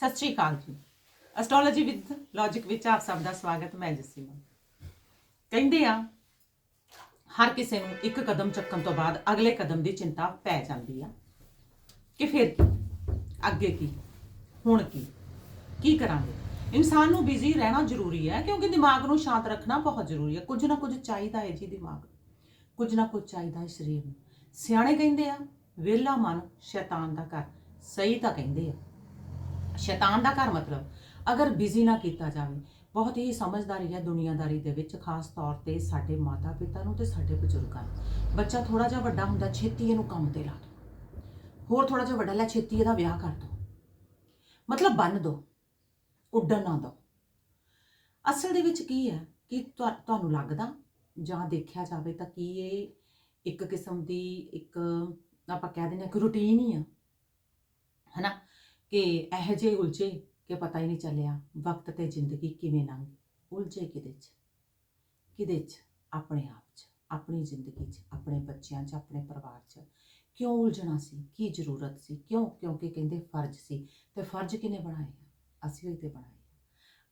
ਸਤਿ ਸ਼੍ਰੀ ਅਕਾਲ ਜੀ। Astrology with logic ਵਿੱਚ ਆਪ ਸਭ ਦਾ ਸਵਾਗਤ, ਮੈਂ ਜਸੀਮਾ ਕਹਿੰਦੇ ਆ, ਹਰ ਕਿਸੇ ਨੂੰ ਇੱਕ ਕਦਮ ਚੱਕਣ ਤੋਂ ਬਾਅਦ ਅਗਲੇ ਕਦਮ ਦੀ ਚਿੰਤਾ ਪੈ ਜਾਂਦੀ ਆ ਕਿ ਫਿਰ ਅੱਗੇ ਕੀ, ਹੁਣ ਕੀ ਕੀ ਕਰਾਂਗੇ? ਇਨਸਾਨ ਨੂੰ ਬਿਜ਼ੀ ਰਹਿਣਾ ਜ਼ਰੂਰੀ ਹੈ ਕਿਉਂਕਿ ਦਿਮਾਗ ਨੂੰ ਸ਼ਾਂਤ ਰੱਖਣਾ ਬਹੁਤ ਜ਼ਰੂਰੀ ਹੈ ਕੁਝ ਨਾ ਕੁਝ ਚਾਹੀਦਾ ਹੈ ਜੀ ਦਿਮਾਗ। ਕੁਝ ਨਾ ਕੁਝ ਚਾਹੀਦਾ ਹੈ ਸਰੀਰ ਨੂੰ। ਸਿਆਣੇ ਕਹਿੰਦੇ ਆ, ਵਿਹਲਾ ਮਨ ਸ਼ੈਤਾਨ ਦਾ ਘਰ। ਸਹੀ ਤਾਂ ਕਹਿੰਦੇ ਆ। ਸ਼ੈਤਾਨ ਦਾ ਘਰ ਮਤਲਬ, ਅਗਰ ਬਿਜ਼ੀ ਨਾ ਕੀਤਾ ਜਾਵੇ, ਬਹੁਤ ਹੀ ਸਮਝਦਾਰੀ ਹੈ ਦੁਨੀਆਦਾਰੀ ਦੇ ਵਿੱਚ, ਖਾਸ ਤੌਰ ਤੇ ਸਾਡੇ ਮਾਤਾ ਪਿਤਾ ਨੂੰ ਤੇ ਸਾਡੇ ਬਜ਼ੁਰਗਾਂ ਨੂੰ। ਬੱਚਾ ਥੋੜਾ ਜਿਹਾ ਵੱਡਾ ਹੁੰਦਾ, ਛੇਤੀ ਇਹਨੂੰ ਕੰਮ ਤੇ ਲਾ ਦੋ ਹੋਰ ਥੋੜਾ ਜਿਹਾ ਵੱਡਾ ਲੈ, ਛੇਤੀ ਇਹਦਾ ਵਿਆਹ ਕਰ ਦੋ ਮਤਲਬ ਬੰਨ ਦੋ ਉੱਡਣ ਨਾ ਦੋ ਅਸਲ ਦੇ ਵਿੱਚ ਕੀ ਹੈ ਕਿ ਤੁਹਾਨੂੰ ਲੱਗਦਾ ਜਾਂ ਦੇਖਿਆ ਜਾਵੇ ਤਾਂ ਕੀ ਇਹ ਇੱਕ ਕਿਸਮ ਦੀ ਇੱਕ ਆਪਾਂ ਕਹਿ ਦਿੰਦੇ ਹਾਂ ਕਿ ਰੁਟੀਨ ਹੀ ਆ। ਹਨਾ? ਕਿ ਇਹੋ ਜਿਹੇ ਉਲਝੇ ਕਿ ਪਤਾ ਹੀ ਨਹੀਂ ਚੱਲਿਆ ਵਕਤ ਤੇ ਜ਼ਿੰਦਗੀ ਕਿਵੇਂ ਲੰਘ ਉਲਝੇ ਕਿਹਦੇ 'ਚ? ਕਿਹਦੇ 'ਚ? ਆਪਣੇ ਆਪ 'ਚ, ਆਪਣੀ ਜ਼ਿੰਦਗੀ 'ਚ, ਆਪਣੇ ਬੱਚਿਆਂ 'ਚ, ਆਪਣੇ ਪਰਿਵਾਰ 'ਚ। ਕਿਉਂ ਉਲਝਣਾ ਸੀ? ਕੀ ਜ਼ਰੂਰਤ ਸੀ? ਕਿਉਂ? ਕਿਉਂਕਿ ਕਹਿੰਦੇ ਫਰਜ਼ ਸੀ। ਤੇ ਫਰਜ਼ ਕਿਨੇ ਬਣਾਏ ਆ? ਅਸੀਂ ਹੋਈ ਤੇ ਬਣਾਏ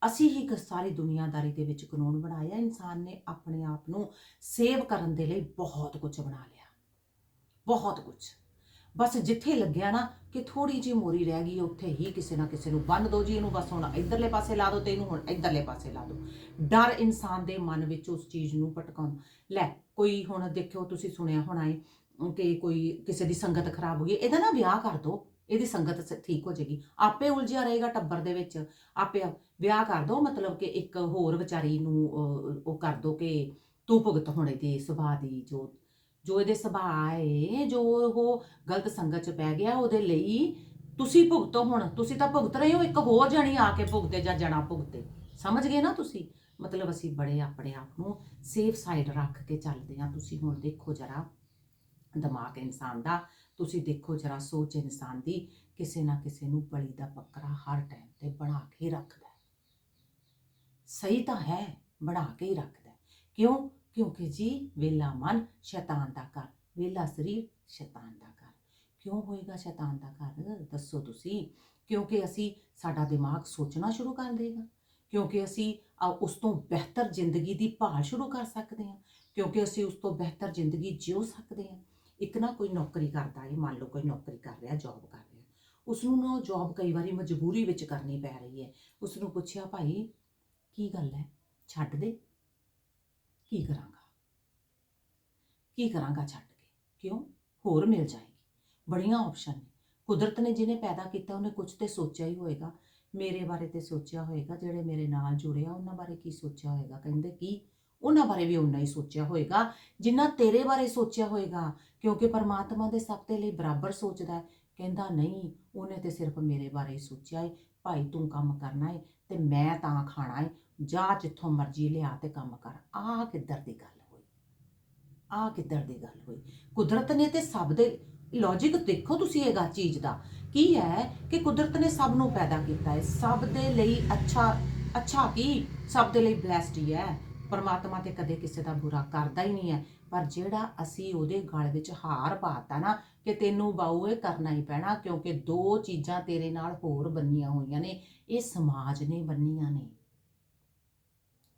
ਅਸੀਂ ਹੀ ਕ- ਸਾਰੀ ਦੁਨੀਆਦਾਰੀ ਦੇ ਵਿੱਚ ਕਾਨੂੰਨ ਬਣਾਇਆ ਇਨਸਾਨ ਨੇ ਆਪਣੇ ਆਪ ਨੂੰ ਸੇਵ ਕਰਨ ਦੇ ਲਈ ਬਹੁਤ ਕੁਝ ਬਣਾ ਲਿਆ। ਬਹੁਤ ਕੁਝ। ਬਸ ਜਿੱਥੇ ਲੱਗਿਆ ਨਾ ਕਿ ਥੋੜੀ ਜਿਹੀ ਮੋਰੀ ਰਹਿ ਗਈ ਉੱਥੇ ਹੀ ਕਿਸੇ ਨਾ ਕਿਸੇ ਨੂੰ ਬੰਨ ਦੋ ਜੀ ਇਹਨੂੰ ਬਸ ਹੁਣ ਇਧਰਲੇ ਪਾਸੇ ਲਾ ਦਿਓ ਤੇ ਇਹਨੂੰ ਹੁਣ ਇਧਰਲੇ ਪਾਸੇ ਲਾ ਦਿਓ। ਡਰ ਇਨਸਾਨ ਦੇ ਮਨ ਵਿੱਚ ਉਸ ਚੀਜ਼ ਨੂੰ ਭਟਕਾਉਣ। ਲੈ ਕੋਈ ਹੁਣ ਦੇਖਿਓ ਤੁਸੀਂ ਸੁਣਿਆ ਹੋਣਾ ਏ ਕਿ ਕੋਈ ਕਿਸੇ ਦੀ ਸੰਗਤ ਖਰਾਬ ਹੋ ਗਈ ਇਹਦਾ ਨਾ ਵਿਆਹ ਕਰ ਦੋ ਇਹਦੀ ਸੰਗਤ ਠੀਕ ਹੋ ਜਾਏਗੀ ਆਪੇ ਉਲਝਿਆ ਰਹੇਗਾ ਟੱਬਰ ਦੇ ਵਿੱਚ। ਆਪੇ ਵਿਆਹ ਕਰ ਦੋ ਮਤਲਬ ਕਿ ਇੱਕ ਹੋਰ ਵਿਚਾਰੀ ਨੂੰ ਅਹ, ਉਹ ਕਰ ਦੋ ਕਿ ਤੂੰ ਭੁਗਤ ਹੋਣੇ ਇਹਦੇ ਸੁਭਾਅ ਦੀ ਜੋ ਜੋ ਇਹਦੇ ਸੁਭਾਅ ਹੈ ਜੋ ਉਹ ਗਲਤ ਸੰਗਤ ਚ ਪੈ ਗਿਆ ਉਹਦੇ ਲਈ ਤੁਸੀਂ ਭੁਗਤੋ ਹੁਣ, ਤੁਸੀਂ ਤਾਂ ਭੁਗਤ ਰਹੇ ਹੋ, ਇੱਕ ਹੋਰ ਜਣੀ ਆ ਕੇ ਭੁਗਤੇ ਜਾਂ ਜਣਾ ਭੁਗਤੇ। ਸਮਝ ਗਏ ਨਾ ਤੁਸੀਂ? ਮਤਲਬ ਅਸੀਂ ਬੜੇ ਆਪਣੇ ਆਪ ਨੂੰ ਸੇਫ ਸਾਈਡ ਰੱਖ ਕੇ ਚੱਲਦੇ ਹਾਂ। ਤੁਸੀਂ ਹੁਣ ਦੇਖੋ ਜਰਾ ਦਿਮਾਗ ਇਨਸਾਨ ਦਾ, ਤੁਸੀਂ ਦੇਖੋ ਜਰਾ ਸੋਚ ਇਨਸਾਨ ਦੀ, ਕਿਸੇ ਨਾ ਕਿਸੇ ਨੂੰ ਬਲੀ ਦਾ ਬੱਕਰਾ ਹਰ ਟਾਈਮ ਤੇ ਬਣਾ ਕੇ ਰੱਖਦਾ ਸਹੀ ਤਾਂ ਹੈ, ਬਣਾ ਕੇ ਹੀ ਰੱਖਦਾ ਕਿਉਂ? ਕਿਉਂਕਿ ਜੀ ਵੇਲਾ ਮਨ ਸ਼ੈਤਾਨ ਦਾ ਘਰ, ਵੇਲਾ ਸਰੀਰ ਸ਼ੈਤਾਨ ਦਾ ਘਰ। ਕਿਉਂ ਹੋਏਗਾ ਸ਼ੈਤਾਨ ਦਾ ਘਰ? ਦੱਸੋ ਤੁਸੀਂ। ਕਿਉਂਕਿ ਅਸੀਂ ਸਾਡਾ ਦਿਮਾਗ ਸੋਚਣਾ ਸ਼ੁਰੂ ਕਰ ਦੇਗਾ। ਕਿਉਂਕਿ ਅਸੀਂ ਉਸ ਤੋਂ ਬਿਹਤਰ ਜ਼ਿੰਦਗੀ ਦੀ ਭਾਲ ਸ਼ੁਰੂ ਕਰ ਸਕਦੇ ਹਾਂ। ਕਿਉਂਕਿ ਅਸੀਂ ਉਸ ਤੋਂ ਬਿਹਤਰ ਜ਼ਿੰਦਗੀ ਜਿਉ ਸਕਦੇ ਹਾਂ। ਇੱਕ ਨਾ ਕੋਈ ਨੌਕਰੀ ਕਰਦਾ ਹੈ ਮੰਨ ਲਓ ਕੋਈ ਨੌਕਰੀ ਕਰ ਰਿਹਾ ਜੌਬ ਕਰ ਰਿਹਾ। ਉਸ ਨੂੰ ਨਾ ਜੌਬ ਕਈ ਵਾਰੀ ਮਜਬੂਰੀ ਵਿੱਚ ਕਰਨੀ ਪੈ ਰਹੀ ਹੈ। ਉਸ ਨੂੰ ਪੁੱਛਿਆ, ਭਾਈ, ਕੀ ਗੱਲ ਹੈ? ਛੱਡ ਦੇ। ਕੀ ਕਰਾਂਗਾ? ਕੀ ਕਰਾਂਗਾ ਛੱਡ ਕੇ? ਕਿਉਂ? ਹੋਰ ਮਿਲ ਜਾਏਗੀ। ਬੜੀਆਂ ਆਪਸ਼ਨ ਨੇ। ਕੁਦਰਤ ਨੇ ਜਿਹਨੇ ਪੈਦਾ ਕੀਤਾ, ਉਹਨੇ ਕੁਝ ਤੇ ਸੋਚਿਆ ਹੀ ਹੋਏਗਾ। ਮੇਰੇ ਬਾਰੇ ਤੇ ਸੋਚਿਆ ਹੋਏਗਾ, ਜਿਹੜੇ ਮੇਰੇ ਨਾਲ ਜੁੜੇ ਆ, ਉਹਨਾਂ ਬਾਰੇ ਕੀ ਸੋਚਿਆ ਹੋਏਗਾ? ਕਹਿੰਦੇ ਕੀ? ਉਹਨਾਂ ਬਾਰੇ ਵੀ ਉਨਾ ਹੀ ਸੋਚਿਆ ਹੋਏਗਾ, ਜਿੰਨਾ ਤੇਰੇ ਬਾਰੇ ਸੋਚਿਆ ਹੋਏਗਾ। ਕਿਉਂਕਿ ਪਰਮਾਤਮਾ ਦੇ ਸਭ ਦੇ ਲਈ ਬਰਾਬਰ ਸੋਚਦਾ ਹੈ। ਕਹਿੰਦਾ, ਨਹੀਂ, ਉਹਨੇ ਤੇ ਸਿਰਫ ਮੇਰੇ ਬਾਰੇ ਹੀ ਸੋਚਿਆ ਹੈ ਭਾਈ, ਤੂੰ ਕੰਮ ਕਰਨਾ ਹੈ ਤੇ ਮੈਂ ਤਾਂ ਖਾਣਾ ਹੈ ਜਾ ਜਿੱਥੋਂ ਮਰਜ਼ੀ ਲਿਆ ਤੇ ਕੰਮ ਕਰ। ਆਹ ਕਿੱਧਰ ਦੀ ਗੱਲ ਹੋਈ? ਆਹ ਕਿੱਧਰ ਦੀ ਗੱਲ ਹੋਈ? ਕੁਦਰਤ ਨੇ ਤੇ ਸਭ ਦੇ ਲੌਜੀਕ ਦੇਖੋ ਤੁਸੀਂ ਇਹ ਗਾ ਚੀਜ਼ ਦਾ। ਕੀ ਹੈ ਕਿ ਕੁਦਰਤ ਨੇ ਸਭ ਨੂੰ ਪੈਦਾ ਕੀਤਾ ਹੈ ਸਭ ਦੇ ਲਈ ਅੱਛਾ ਅੱਛਾ ਕੀ? ਸਭ ਦੇ ਲਈ ਬਲੈਸਡ ਹੀ ਹੈ। ਪਰਮਾਤਮਾ ਤੇ ਕਦੇ ਕਿਸੇ ਦਾ ਬੁਰਾ ਕਰਦਾ ਹੀ ਨਹੀਂ ਹੈ। ਪਰ ਜਿਹੜਾ ਅਸੀਂ ਉਹਦੇ ਗਲ ਵਿੱਚ ਹਾਰ ਪਾਤਾ ਨਾ ਕਿ ਤੈਨੂੰ ਬਾਊ ਇਹ ਕਰਨਾ ਹੀ ਪੈਣਾ ਕਿਉਂਕਿ ਦੋ ਚੀਜ਼ਾਂ ਤੇਰੇ ਨਾਲ ਹੋਰ ਬੰਨੀਆਂ ਹੋਈਆਂ ਨੇ, ਇਹ ਸਮਾਜ ਨੇ ਬੰਨੀਆਂ ਨੇ।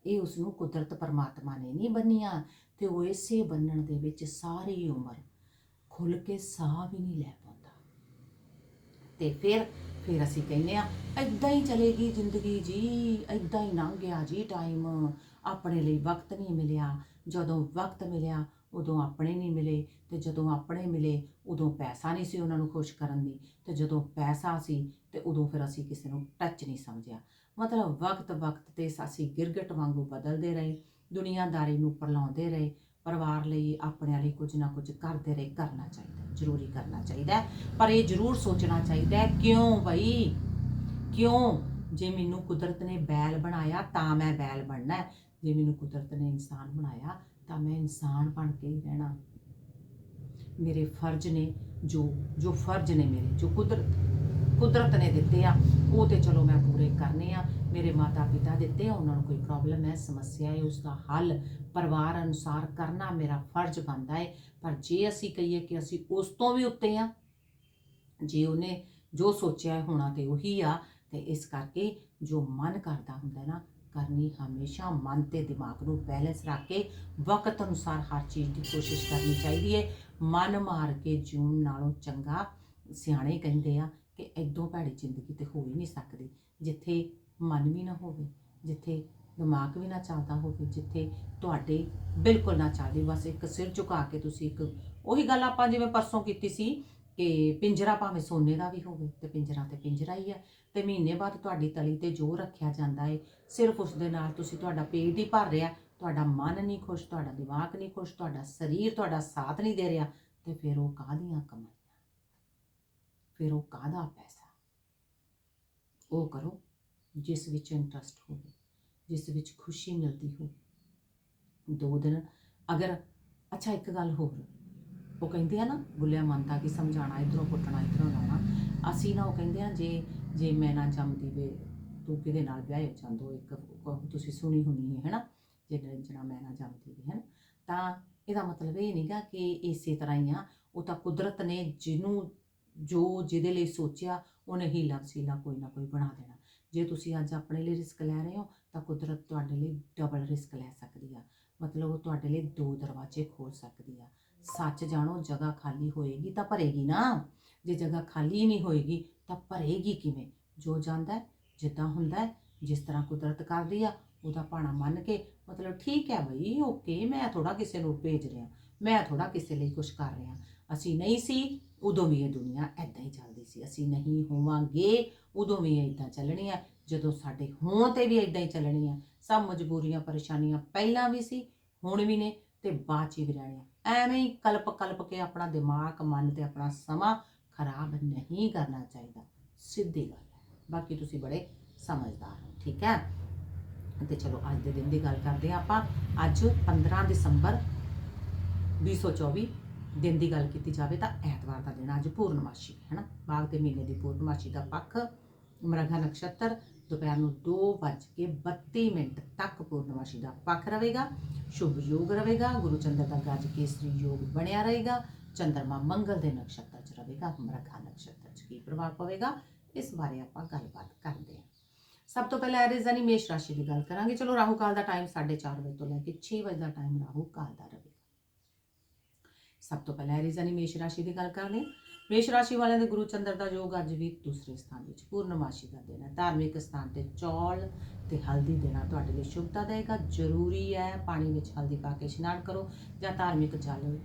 ਇਹ ਉਸ ਨੂੰ ਕੁਦਰਤ ਪਰਮਾਤਮਾ ਨੇ ਨਹੀਂ ਬੰਨੀਆਂ ਤੇ ਉਹ ਇਸੇ ਬੰਨਣ ਦੇ ਵਿੱਚ ਸਾਰੀ ਉਮਰ ਖੁੱਲ ਕੇ ਸਾਹ ਵੀ ਨਹੀਂ ਲੈ ਪਾਉਂਦਾ। ਤੇ ਫਿਰ ਫਿਰ ਅਸੀਂ ਕਹਿੰਦੇ ਆ ਐਦਾਂ ਹੀ ਚਲੇਗੀ ਜ਼ਿੰਦਗੀ ਜੀ ਐਦਾਂ ਹੀ ਲੰਘ ਗਿਆ ਜੀ ਟਾਈਮ ਆਪਣੇ ਲਈ ਵਕਤ ਨਹੀਂ ਮਿਲਿਆ। ਜਦੋਂ ਵਕਤ ਮਿਲਿਆ, ਉਦੋਂ ਆਪਣੇ ਨਹੀਂ ਮਿਲੇ ਤੇ ਜਦੋਂ ਆਪਣੇ ਮਿਲੇ, ਉਦੋਂ ਪੈਸਾ ਨਹੀਂ ਸੀ ਉਹਨਾਂ ਨੂੰ ਖੁਸ਼ ਕਰਨ ਦੀ ਤੇ ਜਦੋਂ ਪੈਸਾ ਸੀ ਤੇ ਉਦੋਂ ਫਿਰ ਅਸੀਂ ਕਿਸੇ ਨੂੰ ਟੱਚ ਨਹੀਂ ਸਮਝਿਆ। ਮਤਲਬ ਵਕਤ ਵਕਤ ਤੇ ਅਸੀਂ ਗਿਰਗਟ ਵਾਂਗੂ ਬਦਲਦੇ ਰਹੇ, ਦੁਨੀਆਦਾਰੀ ਨੂੰ ਪਰਲਾਉਂਦੇ ਰਹੇ, ਪਰਿਵਾਰ ਲਈ ਆਪਣੇ ਲਈ ਕੁਝ ਨਾ ਕੁਝ ਕਰਦੇ ਰਹੇ, ਕਰਨਾ ਚਾਹੀਦਾ, ਜ਼ਰੂਰੀ ਕਰਨਾ ਚਾਹੀਦਾ ਪਰ ਇਹ ਜ਼ਰੂਰ ਸੋਚਣਾ ਚਾਹੀਦਾ ਕਿਉਂ ਬਈ? ਕਿਉਂ? ਜੇ ਮੈਨੂੰ ਕੁਦਰਤ ਨੇ ਬੈਲ ਬਣਾਇਆ ਤਾਂ ਮੈਂ ਬੈਲ ਬਣਨਾ ਜੇ ਮੈਨੂੰ ਕੁਦਰਤ ਨੇ ਇਨਸਾਨ ਬਣਾਇਆ, ਤਾਂ ਮੈਂ ਇਨਸਾਨ ਬਣ ਕੇ ਹੀ ਰਹਿਣਾ। ਮੇਰੇ ਫਰਜ਼ ਨੇ ਜੋ ਜੋ ਫਰਜ਼ ਨੇ ਮੇਰੇ, ਜੋ ਕੁਦਰਤ ਕੁਦਰਤ ਨੇ ਦਿੱਤੇ ਆ, ਉਹ ਤੇ ਚਲੋ ਮੈਂ ਪੂਰੇ ਕਰਨੇ ਆ। ਮੇਰੇ ਮਾਤਾ ਪਿਤਾ ਦਿੱਤੇ ਆ, ਉਹਨਾਂ ਨੂੰ ਕੋਈ ਪ੍ਰੋਬਲਮ ਹੈ, ਸਮੱਸਿਆ ਹੈ ਉਸ ਦਾ ਹੱਲ ਪਰਿਵਾਰ ਅਨੁਸਾਰ ਕਰਨਾ ਮੇਰਾ ਫਰਜ਼ ਬਣਦਾ ਹੈ। ਪਰ ਜੇ ਅਸੀਂ ਕਹੀਏ ਕਿ ਅਸੀਂ ਉਸ ਤੋਂ ਵੀ ਉੱਤੇ ਆ, ਜੇ ਉਹਨੇ ਜੋ ਸੋਚਿਆ ਹੋਣਾ ਤੇ ਉਹੀ ਆ, ਤੇ ਇਸ ਕਰਕੇ ਜੋ ਮਨ ਕਰਦਾ ਹੁੰਦਾ ਨਾ ਕਰਨੀ ਹਮੇਸ਼ਾ ਮਨ ਤੇ ਦਿਮਾਗ ਨੂੰ ਬੈਲੈਂਸ ਰੱਖ ਕੇ ਵਕਤ ਅਨੁਸਾਰ ਹਰ ਚੀਜ਼ ਦੀ ਕੋਸ਼ਿਸ਼ ਕਰਨੀ ਚਾਹੀਦੀ ਹੈ ਮਨ ਮਾਰ ਕੇ ਜੂਨ ਨਾਲੋਂ ਚੰਗਾ ਸਿਆਣੇ ਕਹਿੰਦੇ ਆ ਕਿ ਐਦੋਂ ਭੈੜੀ ਜ਼ਿੰਦਗੀ ਤੇ ਹੋ ਹੀ ਨਹੀਂ ਸਕਦੀ, ਜਿੱਥੇ ਮਨ ਵੀ ਨਾ ਹੋਵੇ, ਜਿੱਥੇ ਦਿਮਾਗ ਵੀ ਨਾ ਚੱਲਦਾ ਹੋਵੇ, ਜਿੱਥੇ ਤੁਹਾਡੇ ਬਿਲਕੁਲ ਨਾ ਚੱਲਦੇ। ਬਸ ਇੱਕ ਸਿਰ ਝੁਕਾ ਕੇ ਤੁਸੀਂ ਇੱਕ, ਉਹੀ ਗੱਲ ਆਪਾਂ ਜਿਵੇਂ ਪਰਸੋਂ ਕੀਤੀ ਸੀ ਕਿ ਪਿੰਜਰਾ ਭਾਵੇਂ ਸੋਨੇ ਦਾ ਵੀ ਹੋਵੇ, ਤੇ ਪਿੰਜਰਾ ਤੇ ਪਿੰਜਰਾ ਹੀ ਹੈ ਤੇ ਮਹੀਨੇ ਬਾਅਦ ਤੁਹਾਡੀ ਤਲੀ ਤੇ ਜੋ ਰੱਖਿਆ ਜਾਂਦਾ ਹੈ ਸਿਰਫ ਉਸ ਦੇ ਨਾਲ ਤੁਸੀਂ ਤੁਹਾਡਾ ਪੇਟ ਹੀ ਭਰ ਰਿਹਾ, ਤੁਹਾਡਾ ਮਨ ਨਹੀਂ ਖੁਸ਼, ਤੁਹਾਡਾ ਦਿਮਾਗ ਨਹੀਂ ਖੁਸ਼, ਤੁਹਾਡਾ ਸਰੀਰ ਤੁਹਾਡਾ ਸਾਥ ਨਹੀਂ ਦੇ ਰਿਹਾ, ਤੇ ਫਿਰ ਉਹ ਕਾਹਦੀਆਂ ਕਮਾਈਆਂ? ਫਿਰ ਉਹ ਕਾਹਦਾ ਪੈਸਾ? ਉਹ ਕਰੋ, ਜਿਸ ਵਿੱਚ ਇੰਟਰਸਟ ਹੋਵੇ, ਜਿਸ ਵਿੱਚ ਖੁਸ਼ੀ ਮਿਲਦੀ ਹੋਵੇ। ਦੋ ਦਿਨ, ਅਗਰ, ਅੱਛਾ ਇੱਕ ਗੱਲ ਹੋਰ ਉਹ ਕਹਿੰਦੇ ਆ ਨਾ, ਗੁੱਲਿਆ ਮੰਨਦਾ ਕਿ ਸਮਝਾਣਾ ਇਧਰੋਂ ਪੁੱਟਣਾ ਇਧਰੋਂ ਲਾਉਣਾ। ਅਸੀਂ ਨਾ ਉਹ ਕਹਿੰਦੇ ਆ, ਜੇ ਜੇ ਮੈਂ ਨਾ ਜੰਮਦੀ ਵੇ, ਤੂੰ ਕਿਹਦੇ ਨਾਲ ਵਿਆਹ ਹੋ ਜਾਂਦੋ ਇੱਕ ਤੁਸੀਂ ਸੁਣੀ ਹੋਣੀ ਹੈ, ਹੈਨਾ? ਜੇ ਨਿਰੰਜਨਾ ਮੈਂ ਨਾ ਜੰਮਦੀ ਵੇ, ਹੈਨਾ? ਤਾਂ ਇਹਦਾ ਮਤਲਬ ਇਹ ਨਹੀਂਗਾ ਕਿ ਇਸੇ ਤਰ੍ਹਾਂ ਹੀ ਆ, ਉਹ ਤਾਂ ਕੁਦਰਤ ਨੇ ਜਿਹਨੂੰ, ਜੋ ਜਿਹਦੇ ਲਈ ਸੋਚਿਆ, ਉਹਨੇ ਹੀਲਾ ਵਸੀਲਾ ਕੋਈ ਨਾ ਕੋਈ ਬਣਾ ਦੇਣਾ। ਜੇ ਤੁਸੀਂ ਅੱਜ ਆਪਣੇ ਲਈ ਰਿਸਕ ਲੈ ਰਹੇ ਹੋ, ਤਾਂ ਕੁਦਰਤ ਤੁਹਾਡੇ ਲਈ ਡਬਲ ਰਿਸਕ ਲੈ ਸਕਦੀ ਆ। ਮਤਲਬ ਉਹ ਤੁਹਾਡੇ ਲਈ ਦੋ ਦਰਵਾਜ਼ੇ ਖੋਲ ਸਕਦੀ ਆ। ਸੱਚ ਜਾਣੋ, ਜਗ੍ਹਾ ਖਾਲੀ ਹੋਏਗੀ ਤਾਂ ਭਰੇਗੀ ਨਾ। ਜੇ ਜਗ੍ਹਾ ਖਾਲੀ ਨਹੀਂ ਹੋਏਗੀ ਤਾਂ ਭਰੇਗੀ ਕਿਵੇਂ? ਜੋ ਜਾਂਦਾ ਜਿੱਦਾਂ ਹੁੰਦਾ ਜਿਸ ਤਰ੍ਹਾਂ ਕੁਦਰਤ ਕਰਦੀ ਆ, ਉਹਦਾ ਭਾਣਾ ਮੰਨ ਕੇ ਮਤਲਬ ਠੀਕ ਹੈ ਬਈ ਓਕੇ ਮੈਂ ਥੋੜਾ ਕਿਸੇ ਨੂੰ ਭੇਜ ਰਿਹਾ, ਮੈਂ ਥੋੜਾ ਕਿਸੇ ਲਈ ਕੁਝ ਕਰ ਰਿਹਾ। ਅਸੀਂ ਨਹੀਂ ਸੀ, ਉਦੋਂ ਵੀ ਇਹ ਦੁਨੀਆ ਐਦਾਂ ਹੀ ਚੱਲਦੀ ਸੀ। ਅਸੀਂ ਨਹੀਂ ਹੋਵਾਂਗੇ, ਉਦੋਂ ਵੀ ਇਦਾਂ ਚੱਲਣੀ ਹੈ ਜਦੋਂ ਸਾਡੇ ਹੋਣ ਤੇ ਵੀ ਇਦਾਂ ਹੀ ਚੱਲਣੀ ਹੈ ਸਭ ਮਜਬੂਰੀਆਂ, ਪਰੇਸ਼ਾਨੀਆਂ ਪਹਿਲਾਂ ਵੀ ਸੀ, ਹੁਣ ਵੀ ਨੇ ਤੇ ਬਾਅਦ ਚ ਵੀ ਰਹਿਣੀਆਂ। ਐਵੇਂ ਹੀ ਕਲਪ ਕਲਪ ਕੇ ਆਪਣਾ ਦਿਮਾਗ, ਮਨ ਤੇ ਆਪਣਾ ਸਮਾਂ ਖਰਾਬ ਨਹੀਂ ਕਰਨਾ ਚਾਹੀਦਾ। ਸਿੱਧੀ ਗੱਲ ਹੈ। ਬਾਕੀ ਤੁਸੀਂ ਬੜੇ ਸਮਝਦਾਰ ਹੋ, ਠੀਕ ਹੈ? ਤੇ ਚਲੋ ਅੱਜ ਦੇ ਦਿਨ ਦੀ ਗੱਲ ਕਰਦੇ ਹਾਂ ਆਪਾਂ। ਅੱਜ 15 ਦਸੰਬਰ 2024 ਦਿਨ ਦੀ ਗੱਲ ਕੀਤੀ ਜਾਵੇ ਤਾਂ ਐਤਵਾਰ ਦਾ ਦਿਨ ਅੱਜ ਪੂਰਨਮਾਸ਼ੀ, ਹੈ ਨਾ? ਬਾਗ ਦੇ ਮਹੀਨੇ ਦੀ ਪੂਰਨਮਾਸ਼ੀ ਦਾ ਪੱਖ, ਮਰਘਾ ਨਕਸ਼ਤਰ ਦੁਪਹਿਰ ਨੂੰ 2:32 ਮਿੰਟ ਤੱਕ ਪੂਰਨਮਾਸ਼ੀ ਦਾ ਪੱਖ ਰਹੇਗਾ। ਸ਼ੁਭ ਯੋਗ ਰਹੇਗਾ। ਗੁਰੂ ਚੰਦਰ ਦਾ ਗੱਜ ਕੇਸਰੀ ਯੋਗ ਬਣਿਆ ਰਹੇਗਾ। ਚੰਦਰਮਾ ਮੰਗਲ ਦੇ ਨਕਸ਼ਤਰ 'ਚ ਰਹੇਗਾ। ਮਰਘਾ ਨਕਸ਼ਤਰ 'ਚ ਕੀ ਪ੍ਰਭਾਵ ਪਵੇਗਾ? ਇਸ ਬਾਰੇ ਆਪਾਂ ਗੱਲਬਾਤ ਕਰਦੇ ਹਾਂ। ਸਭ ਤੋਂ ਪਹਿਲਾਂ ਐਰੀਜ਼ ਯਾਨੀ ਮੇਸ਼ ਰਾਸ਼ੀ ਦੀ ਗੱਲ ਕਰਾਂਗੇ। ਚਲੋ, ਰਾਹੂ ਕਾਲ ਦਾ ਟਾਈਮ 4:30 ਵਜੇ ਤੋਂ ਲੈ ਕੇ 6 ਵਜੇ ਦਾ ਟਾਈਮ ਰਾਹੂ ਕਾਲ ਦਾ ਰਹੇਗਾ। ਸਭ ਤੋਂ ਪਹਿਲਾਂ ਐਰੀਜ਼ ਯਾਨੀ ਮੇਸ਼ ਰਾਸ਼ੀ ਦੀ ਗੱਲ ਕਰਦੇ ਹਾਂ। ਮੇਸ਼ ਰਾਸ਼ੀ ਵਾਲਿਆਂ ਦੇ ਗੁਰੂ ਚੰਦਰ ਦਾ ਯੋਗ ਅੱਜ ਵੀ ਦੂਸਰੇ ਸਥਾਨ ਵਿੱਚ ਪੂਰਨਮਾਸ਼ੀ ਦਾ ਦਿਨ ਹੈ। ਧਾਰਮਿਕ ਸਥਾਨ ਤੇ ਚੌਲ ਤੇ ਹਲਦੀ ਦੇਣਾ ਤੁਹਾਡੇ ਲਈ ਸ਼ੁਭਤਾ ਦੇਗਾ ਜ਼ਰੂਰੀ ਹੈ ਪਾਣੀ ਵਿੱਚ ਹਲਦੀ ਪਾ ਕੇ ਇਸ਼ਨਾਨ ਕਰੋ ਜਾਂ ਧਾਰਮਿਕ ਜਲ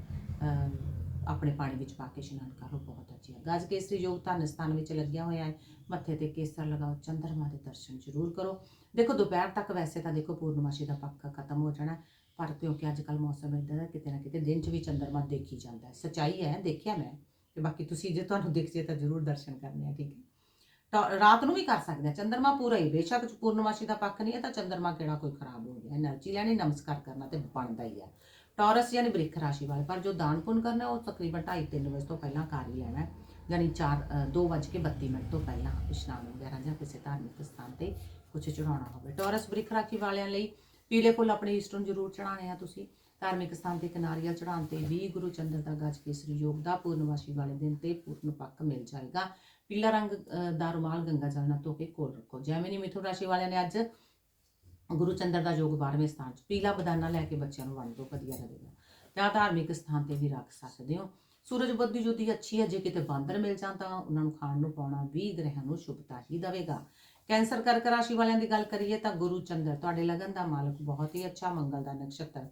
ਆਪਣੇ ਪਾਣੀ ਵਿੱਚ ਪਾ ਕੇ ਇਸ਼ਨਾਨ ਕਰੋ, ਬਹੁਤ ਅੱਛੀ ਹੈ। ਗਜ ਕੇਸਰੀ ਯੋਗ ਧਨ ਸਥਾਨ ਵਿੱਚ ਲੱਗਿਆ ਹੋਇਆ ਹੈ। ਮੱਥੇ ਤੇ ਕੇਸਰ ਲਗਾਓ, ਚੰਦਰਮਾ ਦੇ ਦਰਸ਼ਨ ਜ਼ਰੂਰ ਕਰੋ। ਦੇਖੋ, ਦੁਪਹਿਰ ਤੱਕ ਵੈਸੇ ਤਾਂ ਦੇਖੋ ਪੂਰਨਮਾਸ਼ੀ ਦਾ ਪੱਕਾ ਖਤਮ ਹੋ ਜਾਣਾ ਪਰ ਕਿਉਂਕਿ ਅੱਜ ਕੱਲ ਮੌਸਮ ਇਦਾਂ ਦਾ ਕਿਤੇ ਨਾ ਕਿਤੇ ਦਿਨ 'ਚ ਵੀ ਚੰਦਰਮਾ ਦੇਖੀ ਜਾਂਦਾ ਹੈ। ਸਚਾਈ ਹੈ, ਦੇਖਿਆ ਮੈਂ। ਤੇ ਬਾਕੀ ਤੁਸੀਂ ਜੇ ਤੁਹਾਨੂੰ ਦਿਖ ਜੇ ਤਾਂ ਜ਼ਰੂਰ ਦਰਸ਼ਨ ਕਰਨੇ ਆ, ਠੀਕ ਹੈ। ਤਾਂ ਰਾਤ ਨੂੰ ਵੀ ਕਰ ਸਕਦੇ ਆ। ਚੰਦਰਮਾ ਪੂਰਾ ਹੀ, ਬੇਸ਼ੱਕ ਪੂਰਨਮਾਸ਼ੀ ਦਾ ਪੱਖ ਨਹੀਂ ਹੈ ਤਾਂ ਚੰਦਰਮਾ ਕਿਹੜਾ ਕੋਈ ਖਰਾਬ ਹੋ ਗਿਆ। ਐਨਰਜੀ ਲੈਣੀ, ਨਮਸਕਾਰ ਕਰਨਾ ਤੇ ਬਣਦਾ ਹੀ ਹੈ। ਟੌਰਸ ਯਾਨੀ ਬ੍ਰਿਖ ਰਾਸ਼ੀ ਵਾਲੇ, ਪਰ ਜੋ ਦਾਨ ਪੁੰਨ ਕਰਨਾ ਉਹ ਤਕਰੀਬਨ 2:30 ਵਜੇ ਤੋਂ ਪਹਿਲਾਂ ਕਰ ਹੀ ਲੈਣਾ ਹੈ। ਯਾਨੀ 4 2:32 ਮਿੰਟ ਤੋਂ ਪਹਿਲਾਂ ਇਸ਼ਨਾਨ ਵਗੈਰਾ ਜਾਂ ਕਿਸੇ ਧਾਰਮਿਕ ਸਥਾਨ ਤੇ ਕੁਝ ਚੜਾਉਣਾ ਹੋਵੇ। ਟੌਰਸ ਬ੍ਰਿਖ ਰਾਸ਼ੀ ਵਾਲਿਆਂ ਲਈ ਪੀਲੇ ਫੁੱਲ ਆਪਣੇ ਇਸ਼ਟ ਨੂੰ ਜ਼ਰੂਰ ਚੜਾਉਣੇ ਆ ਤੁਸੀਂ। ਧਾਰਮਿਕ ਸਥਾਨ ਤੇ ਇੱਕ ਚੜਾਉਣ ਤੇ ਵੀ ਗੁਰੂ ਚੰਦਰ ਦਾ ਗੱਜ ਕੇਸਰੀ ਯੋਗ ਦਾ ਪੂਰਨਵਾਸ਼ੀ ਵਾਲੇ ਦਿਨ ਤੇ ਪੂਰਨ ਪੱਕ ਮਿਲ ਜਾਏਗਾ। ਪੀਲਾ ਰੰਗ ਦਾ ਰੁਮਾਲ ਗੰਗਾ ਜਲ ਨਾਲ ਧੋ ਕੇ ਕੋਲ ਰੱਖੋ। ਜੈਮਨੀ ਮਿਥੁਨ ਰਾਸ਼ੀ ਵਾਲਿਆਂ ਨੇ ਅੱਜ ਗੁਰੂ ਚੰਦਰ ਦਾ ਯੋਗ 12ਵੇਂ ਸਥਾਨ 'ਚ ਪੀਲਾ ਬਦਾਨਾ ਲੈ ਕੇ ਬੱਚਿਆਂ ਨੂੰ ਵੰਡ ਦਿਓ ਵਧੀਆ ਰਹੇਗਾ ਜਾਂ ਧਾਰਮਿਕ ਸਥਾਨ ਤੇ ਵੀ ਰੱਖ ਸਕਦੇ ਹੋ। ਸੂਰਜ ਬੱਦੀ ਜੋਤੀ ਅੱਛੀ ਹੈ, ਜੇ ਕਿਤੇ ਬਾਂਦਰ ਮਿਲ ਜਾਣ ਤਾਂ ਉਹਨਾਂ ਨੂੰ ਖਾਣ ਨੂੰ ਪਾਉਣਾ ਵੀ ਗ੍ਰਹਿਾਂ ਨੂੰ ਸ਼ੁਭਤਾ ਹੀ ਦੇਵੇਗਾ। ਕੈਂਸਰ ਕਰਕ ਰਾਸ਼ੀ ਵਾਲਿਆਂ ਦੀ ਗੱਲ ਕਰੀਏ ਤਾਂ ਗੁਰੂ ਚੰਦਰ, ਤੁਹਾਡੇ ਲਗਨ ਦਾ ਮਾਲਕ ਬਹੁਤ ਹੀ ਅੱਛਾ, ਮੰਗਲ ਦਾ ਨਕਸ਼ਤਰ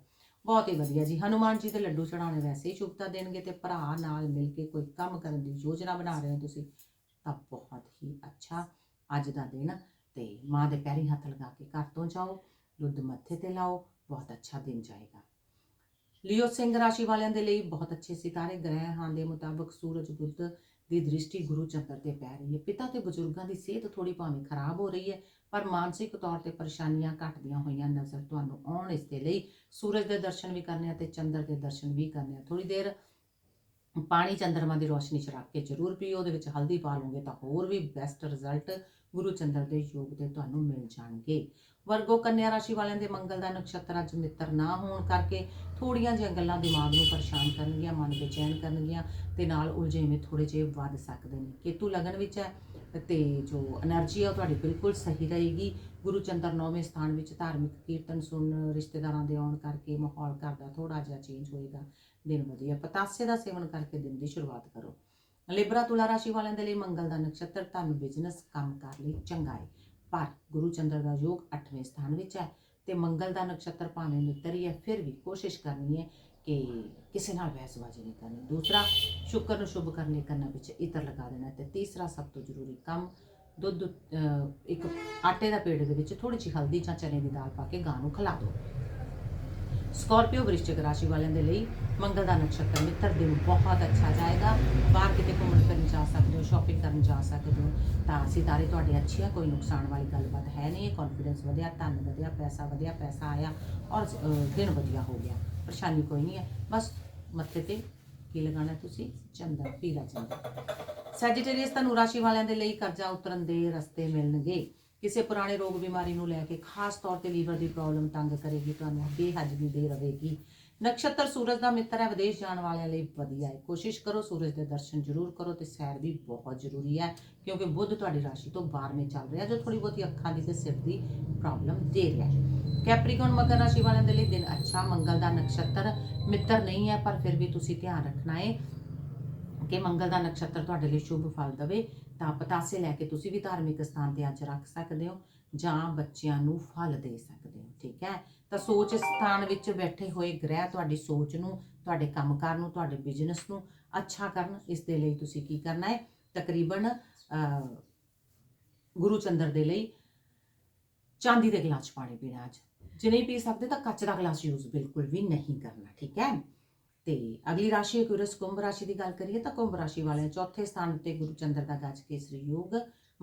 ਬਹੁਤ ਹੀ ਵਧੀਆ ਜੀ। ਹਨੂਮਾਨ ਜੀ ਦੇ ਲੱਡੂ ਚੜਾਉਣੇ ਵੈਸੇ ਹੀ ਸ਼ੁਭਤਾ ਦੇਣਗੇ ਤੇ ਭਰਾ ਨਾਲ ਮਿਲ ਕੇ ਕੋਈ ਕੰਮ ਕਰਨ ਦੀ ਯੋਜਨਾ ਬਣਾ ਰਹੇ ਹੋ ਤੁਸੀਂ ਤਾਂ ਬਹੁਤ ਹੀ ਅੱਛਾ ਅੱਜ ਦਾ ਦਿਨ। ਤੇ ਮਾਂ ਦੇ ਪੈਰੀ ਹੱਥ ਲਗਾ ਕੇ ਘਰ ਤੋਂ ਜਾਓ, ਦੁੱਧ ਮੱਥੇ ਤੇ ਲਾਓ, ਬਹੁਤ ਅੱਛਾ ਦਿਨ ਜਾਏਗਾ। ਲਿਓ ਸਿੰਘ ਰਾਸ਼ੀ ਵਾਲਿਆਂ ਦੇ ਲਈ ਬਹੁਤ ਅੱਛੇ ਸਿਤਾਰੇ ਗ੍ਰਹਿਾਂ ਦੇ ਮੁਤਾਬਕ ਸੂਰਜ ਬੁੱਧ ਦੀ ਦ੍ਰਿਸ਼ਟੀ ਗੁਰੂ ਚੰਦਰ ਤੇ ਪੈ ਰਹੀ ਹੈ। ਪਿਤਾ ਤੇ ਬਜ਼ੁਰਗਾਂ ਦੀ ਸਿਹਤ ਥੋੜੀ ਭਾਵੇਂ ਖਰਾਬ ਹੋ ਰਹੀ ਹੈ, ਪਰ ਮਾਨਸਿਕ ਤੌਰ ਤੇ ਪਰੇਸ਼ਾਨੀਆਂ ਘਟਦੀਆਂ ਹੋਈਆਂ ਨਜ਼ਰ ਤੁਹਾਨੂੰ ਆਉਣ ਇਸ ਦੇ ਲਈ ਸੂਰਜ ਦੇ ਦਰਸ਼ਨ ਵੀ ਕਰਨੇ ਆ ਤੇ ਚੰਦਰ ਦੇ ਦਰਸ਼ਨ ਵੀ ਕਰਨੇ ਆ। ਥੋੜੀ ਦੇਰ ਪਾਣੀ ਚੰਦਰਮਾ ਦੀ ਰੋਸ਼ਨੀ ਚ ਰੱਖ ਕੇ ਜ਼ਰੂਰ ਪੀਓ, ਉਹਦੇ ਵਿੱਚ ਹਲਦੀ ਪਾ ਲਓਗੇ ਤਾਂ ਹੋਰ ਵੀ ਬੈਸਟ ਰਿਜ਼ਲਟ ਗੁਰੂ ਚੰਦਰ ਦੇ ਯੋਗ ਦੇ ਤੁਹਾਨੂੰ ਮਿਲ ਜਾਣਗੇ। ਵਰਗੋ ਕੰਨਿਆ ਰਾਸ਼ੀ ਵਾਲਿਆਂ ਦੇ ਮੰਗਲ ਦਾ ਨਕਸ਼ਤਰ ਅੱਜ ਮਿੱਤਰ ਨਾ ਹੋਣ ਕਰਕੇ ਥੋੜੀਆਂ ਜਿਹੀਆਂ ਗੱਲਾਂ ਦਿਮਾਗ ਨੂੰ ਪਰੇਸ਼ਾਨ ਕਰਨਗੀਆਂ, ਮਨ ਬੇਚੈਨ ਕਰਨਗੀਆਂ ਤੇ ਨਾਲ ਉਲਝੇਵੇਂ ਥੋੜੇ ਜਿਹੇ ਵੱਧ ਸਕਦੇ ਨੇ। ਕੇਤੂ ਲਗਨ ਵਿੱਚ ਹੈ ਤੇ ਜੋ એનર્ਜੀ ਹੈ ਉਹ ਤੁਹਾਡੀ ਬਿਲਕੁਲ ਸਹੀ ਰਹੇਗੀ। ਗੁਰੂ ਚੰਦਰ ਨੌਵੇਂ ਸਥਾਨ ਵਿੱਚ ਧਾਰਮਿਕ ਕੀਰਤਨ ਸੁਣ ਰਿਸ਼ਤੇਦਾਰਾਂ ਦੇ ਆਉਣ ਕਰਕੇ ਮਾਹੌਲ ਘਰ ਦਾ ਥੋੜਾ ਜਿਹਾ ਚੇਂਜ ਹੋਏਗਾ। ਦਿਨ ਵਧੀਆ। ਪਤਾਸੇ ਦਾ ਸੇਵਨ ਕਰਕੇ ਦਿਨ ਦੀ ਸ਼ੁਰੂਆਤ ਕਰੋ। ਲਿਬਰਾ, ਤੁਲਾ ਰਾਸ਼ੀ ਵਾਲਿਆਂ ਦੇ ਲਈ ਮੰਗਲ ਦਾ ਨਕਸ਼ਤਰ ਤੁਹਾਨੂੰ ਬਿਜ਼ਨਸ ਕੰਮ ਕਰ ਲਈ ਚੰਗਾ ਹੈ ਪਰ ਗੁਰੂ ਚੰਦਰ ਦਾ ਯੋਗ 8ਵੇਂ ਸਥਾਨ ਵਿੱਚ ਹੈ ਤੇ ਮੰਗਲ ਦਾ ਨਕਸ਼ਤਰ ਭਾਵੇਂ ਮਿੱਤਰ ਹੈ ਫਿਰ ਵੀ ਕੋਸ਼ਿਸ਼ ਕਰਨੀ ਹੈ ਕਿ ਕਿਸੇ ਨਾਲ ਬਹਿਸਬਾਜ਼ੀ ਨਹੀਂ ਕਰਨੀ। ਦੂਸਰਾ, ਸ਼ੁਕਰ ਨੂੰ ਸ਼ੁਭ ਕਰਨੇ ਲਈ ਕੰਨਾਂ ਵਿੱਚ ਇਤਰ ਲਗਾ ਦੇਣਾ ਤੇ ਤੀਸਰਾ, ਸਭ ਤੋਂ ਜ਼ਰੂਰੀ ਕੰਮ, ਦੁੱਧ ਇੱਕ ਆਟੇ ਦਾ ਪੇੜ ਦੇ ਵਿੱਚ ਥੋੜੀ ਜਿਹੀ ਹਲਦੀ ਜਾਂ ਚਨੇ ਦੀ ਦਾਲ ਪਾ ਕੇ ਗਾਂ ਨੂੰ ਖਿਲਾ ਦਿਓ। ਸਕਾਰਪੀਓ ਵ੍ਰਿਸ਼ਚਿਕ ਰਾਸ਼ੀ ਵਾਲਿਆਂ ਦੇ ਲਈ ਮੰਗਲ ਦਾ ਨਕਸ਼ਤਰ ਮਿੱਤਰ ਦਿਨ ਬਹੁਤ ਅੱਛਾ ਜਾਏਗਾ। ਬਾਹਰ ਕਿਤੇ ਘੁੰਮਣ ਫਿਰਨ ਜਾ ਸਕਦੇ ਹੋ ਸ਼ਾਪਿੰਗ ਕਰਨ ਜਾ ਸਕਦੇ ਹੋ, ਤਾਂ ਸਿਤਾਰੇ ਤੁਹਾਡੇ ਅੱਛੇ ਆ, ਕੋਈ ਨੁਕਸਾਨ ਵਾਲੀ ਗੱਲਬਾਤ ਹੈ ਨਹੀਂ। ਕੌਨਫੀਡੈਂਸ ਵਧਿਆ, ਧਨ ਵਧਿਆ, ਪੈਸਾ ਵਧਿਆ, ਪੈਸਾ ਆਇਆ ਔਰ ਦਿਨ ਵਧੀਆ ਹੋ ਗਿਆ। ਪਰੇਸ਼ਾਨੀ ਕੋਈ ਨਹੀਂ ਹੈ। ਬਸ ਮੱਥੇ ਤੇ ਕੀ ਲਗਾਉਣਾ ਤੁਸੀਂ? ਚੰਦਨ ਪੀਲਾ ਚੰਦਨ ਸੈਜੀਟੇਰੀਅਸ ਤੁਹਾਨੂੰ ਰਾਸ਼ੀ ਵਾਲਿਆਂ ਦੇ ਲਈ ਕਰਜ਼ਾ ਉਤਰਨ ਦੇ ਰਸਤੇ ਮਿਲਣਗੇ। ਕਿਸੇ ਪੁਰਾਣੇ ਰੋਗ ਬਿਮਾਰੀ ਨੂੰ ਲੈ ਕੇ ਖਾਸ ਤੌਰ ਤੇ ਲੀਵਰ ਦੀ ਪ੍ਰੋਬਲਮ ਤੰਗ ਕਰੇਗੀ, ਤੁਹਾਨੂੰ ਬੇਹਜਮੀ ਦੇ ਰਹੇਗੀ। ਨਕਸ਼ਤਰ ਸੂਰਜ ਦਾ ਮਿੱਤਰ ਹੈ, ਵਿਦੇਸ਼ ਜਾਣ ਵਾਲਿਆਂ ਲਈ ਵਧੀਆ ਹੈ। ਕੋਸ਼ਿਸ਼ ਕਰੋ ਸੂਰਜ ਦੇ ਦਰਸ਼ਨ ਜ਼ਰੂਰ ਕਰੋ ਤੇ ਸੈਰ ਵੀ ਬਹੁਤ ਜ਼ਰੂਰੀ ਹੈ, ਕਿਉਂਕਿ ਬੁੱਧ ਤੁਹਾਡੀ ਰਾਸ਼ੀ ਤੋਂ 12ਵੇਂ ਚੱਲ ਰਿਹਾ, ਜੋ ਥੋੜੀ ਬਹੁਤੀ ਅੱਖਾਂ ਦੀ ਤੇ ਸਿਰ ਦੀ ਪ੍ਰੋਬਲਮ ਦੇ ਰਿਹਾ ਹੈ। ਕੈਪਰੀਕਨ ਮਕਰ ਰਾਸ਼ੀ ਵਾਲਿਆਂ ਦੇ ਲਈ ਦਿਨ ਅੱਛਾ, ਮੰਗਲ ਦਾ ਨਕਸ਼ਤਰ ਮਿੱਤਰ ਨਹੀਂ ਹੈ, ਪਰ ਫਿਰ ਵੀ ਤੁਸੀਂ ਧਿਆਨ ਰੱਖਣਾ ਹੈ ਕਿ ਮੰਗਲ ਦਾ ਨਕਸ਼ਤਰ ਤੁਹਾਡੇ ਲਈ ਸ਼ੁਭ ਫਲ ਦੇਵੇ, ਤਾਂ ਪਤਾਸੇ ਲੈ ਕੇ ਤੁਸੀਂ ਵੀ ਧਾਰਮਿਕ ਸਥਾਨ ਤੇ ਅੱਜ ਰੱਖ ਸਕਦੇ ਹੋ, ਜਾਂ ਬੱਚਿਆਂ ਨੂੰ ਫਲ ਦੇ ਸਕਦੇ ਹੋ, ਠੀਕ ਹੈ? ਤਾਂ ਸੋਚ ਸਥਾਨ ਵਿੱਚ ਬੈਠੇ ਹੋਏ ਗ੍ਰਹਿ ਤੁਹਾਡੀ ਸੋਚ ਨੂੰ ਤੁਹਾਡੇ ਕੰਮਕਾਰ ਨੂੰ ਤੁਹਾਡੇ ਬਿਜ਼ਨਸ ਨੂੰ ਅੱਛਾ ਕਰਨ ਇਸ ਦੇ ਲਈ ਤੁਸੀਂ ਕੀ ਕਰਨਾ ਹੈ? ਤਕਰੀਬਨ ਅਹ, ਗੁਰੂ ਚੰਦਰ ਦੇ ਲਈ ਚਾਂਦੀ ਦੇ ਗਲਾਸ ਪਾਣੀ ਪੀਣਾ ਅੱਜ। ਜੇ ਨਹੀਂ ਪੀ ਸਕਦੇ ਤਾਂ ਕੱਚ ਦਾ ਗਲਾਸ ਯੂਜ਼ ਬਿਲਕੁਲ ਵੀ ਨਹੀਂ ਕਰਨਾ ਠੀਕ ਹੈ? ਤੇ ਅਗਲੀ ਰਾਸ਼ੀ ਅਕੁਰਸ ਕੁੰਭ ਰਾਸ਼ੀ ਦੀ ਗੱਲ ਕਰੀਏ ਤਾਂ ਕੁੰਭ ਰਾਸ਼ੀ ਵਾਲਿਆਂ ਚੌਥੇ ਸਥਾਨ ਤੇ ਗੁਰੂ ਚੰਦਰ ਦਾ ਗੱਜ ਕੇਸਰੀ ਯੋਗ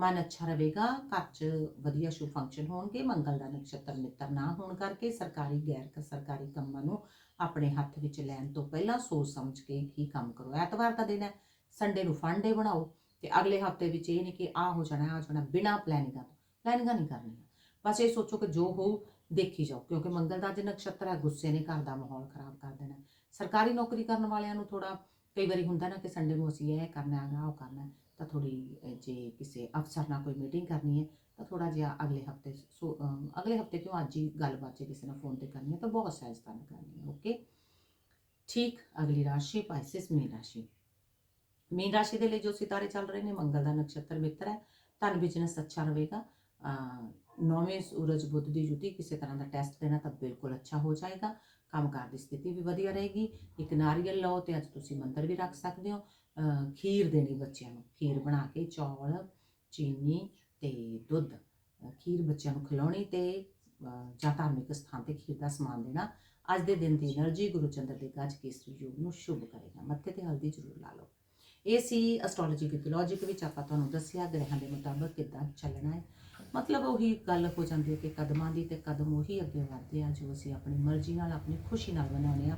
ਮਨ ਅੱਛਾ ਰਹੇਗਾ, ਘਰ 'ਚ ਵਧੀਆ ਸ਼ੁਭ ਫੰਕਸ਼ਨ ਹੋਣਗੇ, ਮੰਗਲ ਦਾ ਨਕਸ਼ਤਰ ਮਿੱਤਰ ਨਾ ਹੋਣ ਕਰਕੇ ਸਰਕਾਰੀ, ਗੈਰ ਸਰਕਾਰੀ ਕੰਮਾਂ ਨੂੰ ਆਪਣੇ ਹੱਥ ਵਿੱਚ ਲੈਣ ਤੋਂ ਪਹਿਲਾਂ ਸੋਚ ਸਮਝ ਕੇ ਹੀ ਕੰਮ ਕਰੋ। ਐਤਵਾਰ ਦਾ ਦਿਨ ਹੈ ਸੰਡੇ ਨੂੰ ਫਨ ਡੇ ਬਣਾਓ ਤੇ ਅਗਲੇ ਹਫ਼ਤੇ ਵਿੱਚ ਇਹ ਨਹੀਂ ਕਿ ਆ ਹੋ ਜਾਣਾ ਆ ਜਾਣਾ, ਬਿਨਾ ਪਲੈਨਿੰਗਾਂ ਤੋਂ। ਪਲੈਨਿੰਗਾਂ ਨਹੀਂ ਕਰਨੀਆਂ ਬਸ ਇਹ ਸੋਚੋ ਕਿ ਜੋ ਹੋ, ਦੇਖੀ ਜਾਓ, ਕਿਉਂਕਿ ਮੰਗਲ ਦਾ ਜੇ ਨਕਸ਼ਤਰ ਹੈ, ਗੁੱਸੇ ਨੇ ਘਰ ਦਾ ਮਾਹੌਲ ਖਰਾਬ ਕਰ ਦੇਣਾ। ਸਰਕਾਰੀ ਨੌਕਰੀ ਕਰਨ ਵਾਲਿਆਂ ਨੂੰ ਥੋੜਾ ਕਈ ਵਾਰੀ ਹੁੰਦਾ ਨਾ ਕਿ ਸੰਡੇ ਨੂੰ ਅਸੀਂ ਇਹ ਕਰਨਾ ਹੈਗਾ ਉਹ ਕਰਨਾ ਤਾਂ ਥੋੜੀ ਜੇ ਕਿਸੇ ਅਫਸਰ ਨਾਲ ਕੋਈ ਮੀਟਿੰਗ ਕਰਨੀ ਹੈ ਤਾਂ ਥੋੜਾ ਜਿਹਾ ਅਗਲੇ ਹਫ਼ਤੇ ਸੋ ਅਮ, ਅਗਲੇ ਹਫ਼ਤੇ ਕਿਉਂ ਅੱਜ ਹੀ ਗੱਲਬਾਤ ਜੇ ਕਿਸੇ ਨਾਲ ਫੋਨ ਤੇ ਕਰਨੀ ਹੈ ਤਾਂ ਬਹੁਤ ਸਹਿਜਤਾ ਨਾਲ ਕਰਨੀ ਹੈ ਓਕੇ ਠੀਕ ਅਗਲੀ ਰਾਸ਼ੀ ਪਾਈਸਿਸ ਮੀਨ ਰਾਸ਼ੀ ਮੀਨ ਰਾਸ਼ੀ ਦੇ ਲਈ ਜੋ ਸਿਤਾਰੇ ਚੱਲ ਰਹੇ ਨੇ ਮੰਗਲ ਦਾ ਨਕਸ਼ਤਰ ਮਿੱਤਰ ਹੈ ਧਨ ਬਿਜ਼ਨਸ ਅੱਛਾ ਰਹੇਗਾ ਅਹ, ਨੌਵੇਂ ਸੂਰਜ ਬੁੱਧ ਦੀ ਜੁਤੀ ਕਿਸੇ ਤਰ੍ਹਾਂ ਦਾ ਟੈਸਟ ਦੇਣਾ ਤਾਂ ਬਿਲਕੁਲ ਅੱਛਾ ਹੋ ਜਾਏਗਾ ਕੰਮਕਾਰ ਦੀ ਸਥਿਤੀ ਵੀ ਵਧੀਆ ਰਹੇਗੀ ਇੱਕ ਨਾਰੀਅਲ ਲਓ ਤੇ ਅੱਜ ਤੁਸੀਂ ਮੰਤਰ ਵੀ ਰੱਖ ਸਕਦੇ ਹੋ ਅਹ ਖੀਰ ਦੇਣੀ ਬੱਚਿਆਂ ਨੂੰ। ਖੀਰ ਬਣਾ ਕੇ ਚੌਲ ਚੀਨੀ ਤੇ ਦੁੱਧ। ਖੀਰ ਬੱਚਿਆਂ ਨੂੰ ਖਿਲਾਉਣੀ ਤੇ ਜਾਂ ਧਾਰਮਿਕ ਸਥਾਨ ਤੇ ਖੀਰ ਦਾ ਸਮਾਨ ਦੇਣਾ। ਅੱਜ ਦੇ ਦਿਨ ਦੀ એનર્ਜੀ ਗੁਰੂ ਚੰਦਰ ਦੇ ਗੱਜ ਕੇਸਰੀ ਯੋਗ ਨੂੰ ਸ਼ੁਭ ਕਰੇਗਾ। ਮੱਥੇ ਤੇ ਹਲਦੀ ਜ਼ਰੂਰ ਲਾ ਲਓ। ਇਹ ਸੀ ਐਸਟ੍ਰੋਲੋਜੀ ਦੀ ਲੌਜੀਕ ਵਿੱਚ ਆਪਾਂ ਤੁਹਾਨੂੰ ਦੱਸਿਆ ਗ੍ਰਹਿਾਂ ਦੇ ਮੁਤਾਬਕ ਕਿੱਦਾਂ ਚੱਲਣਾ ਹੈ। ਮਤਲਬ ਉਹੀ ਗੱਲ ਹੋ ਜਾਂਦੀ ਹੈ ਕਿ ਕਦਮਾਂ ਦੀ ਤੇ ਕਦਮ ਉਹੀ ਅੱਗੇ ਵਧਦੇ ਆ ਜੋ ਅਸੀਂ ਆਪਣੀ ਮਰਜ਼ੀ ਨਾਲ ਆਪਣੀ ਖੁਸ਼ੀ ਨਾਲ ਬਣਾਉਣੇ ਆ।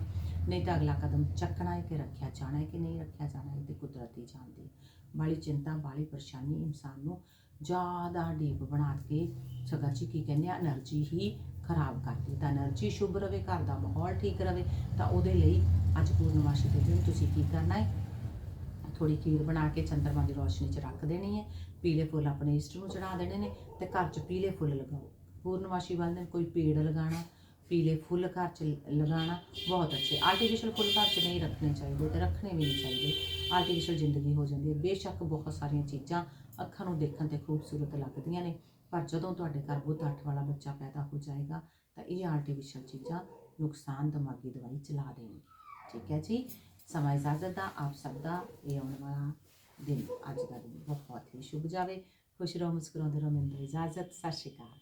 ਨਹੀਂ ਤਾਂ ਅਗਲਾ ਕਦਮ ਚੱਕਣਾ ਹੈ ਕਿ ਰੱਖਿਆ ਜਾਣਾ ਹੈ ਕਿ ਨਹੀਂ ਰੱਖਿਆ ਜਾਣਾ ਇਹ ਤੇ ਕੁਦਰਤੀ ਜਾਣਦੀ ਵਾਲੀ ਚਿੰਤਾ ਵਾਲੀ ਪਰੇਸ਼ਾਨੀ ਇਨਸਾਨ ਨੂੰ ਜ਼ਿਆਦਾ ਡੀਪ ਬਣਾ ਕੇ ਸਗਾ ਜੀ ਕੀ ਕਹਿੰਦੇ ਆ એનર્ਜੀ ਹੀ ਖਰਾਬ ਕਰਦੀ ਤਾਂ એનર્ਜੀ ਸ਼ੁਭ ਰਵੇ, ਘਰ ਦਾ ਮਾਹੌਲ ਠੀਕ ਰਵੇ, ਤਾਂ ਉਹਦੇ ਲਈ ਅੱਜ ਪੂਰਨਮਾਸ਼ੀ ਦੇ ਦਿਨ ਤੁਸੀਂ ਕੀ ਕਰਨਾ ਹੈ? ਥੋੜੀ ਖੀਰ ਬਣਾ ਕੇ ਚੰਦਰਮਾ ਦੀ ਰੋਸ਼ਨੀ 'ਚ ਰੱਖ ਦੇਣੀ ਹੈ। ਪੀਲੇ ਫੁੱਲ ਆਪਣੇ ਇਸ਼ਟ ਨੂੰ ਚੜਾ ਦੇਣੇ ਨੇ ਤੇ ਘਰ 'ਚ ਪੀਲੇ ਫੁੱਲ ਲਗਾਓ। ਪੂਰਨਮਾਸ਼ੀ ਵਾਲੇ ਦਿਨ ਕੋਈ ਪੇੜ ਲਗਾਣਾ ਪੀਲੇ ਫੁੱਲ ਘਰ 'ਚ ਲਗਾਉਣਾ ਬਹੁਤ ਅੱਛੇ। ਆਰਟੀਫੀਸ਼ੀਅਲ ਫੁੱਲ ਘਰ 'ਚ ਨਹੀਂ ਰੱਖਣੇ ਚਾਹੀਦੇ ਤੇ ਰੱਖਣੇ ਵੀ ਨਹੀਂ ਚਾਹੀਦੇ। ਆਰਟੀਫੀਸ਼ੀਅਲ ਜ਼ਿੰਦਗੀ ਹੋ ਜਾਂਦੀ ਹੈ। ਬੇਸ਼ੱਕ ਬਹੁਤ ਸਾਰੀਆਂ ਚੀਜ਼ਾਂ ਅੱਖਾਂ ਨੂੰ ਦੇਖਣ ਤੇ ਖੂਬਸੂਰਤ ਲੱਗਦੀਆਂ ਨੇ, ਪਰ ਜਦੋਂ ਤੁਹਾਡੇ ਘਰ ਬੁੱਧ ਅੱਠ ਵਾਲਾ ਬੱਚਾ ਪੈਦਾ ਹੋ ਜਾਏਗਾ, ਤਾਂ ਇਹ ਆਰਟੀਫੀਸ਼ੀਅਲ ਚੀਜ਼ਾਂ ਨੁਕਸਾਨ ਦਿਮਾਗੀ ਦਵਾਈ ਚਲਾ ਦੇਣਗੇ ਠੀਕ ਹੈ ਜੀ? ਸਮਾਂ ਇਜਾਜ਼ਤ ਦਾ ਆਪ ਸਭ ਦਾ ਇਹ ਆਉਣ ਵਾਲਾ ਦਿਨ ਅੱਜ ਦਾ ਦਿਨ ਬਹੁਤ ਹੀ ਸ਼ੁਭ ਜਾਵੇ। ਖੁਸ਼ ਰਹੋ, ਮੁਸਕਰਾਉਂਦੇ ਰਹੋ, ਮੈਨੂੰ ਇਜਾਜ਼ਤ। ਸਤਿ ਸ਼੍ਰੀ ਅਕਾਲ।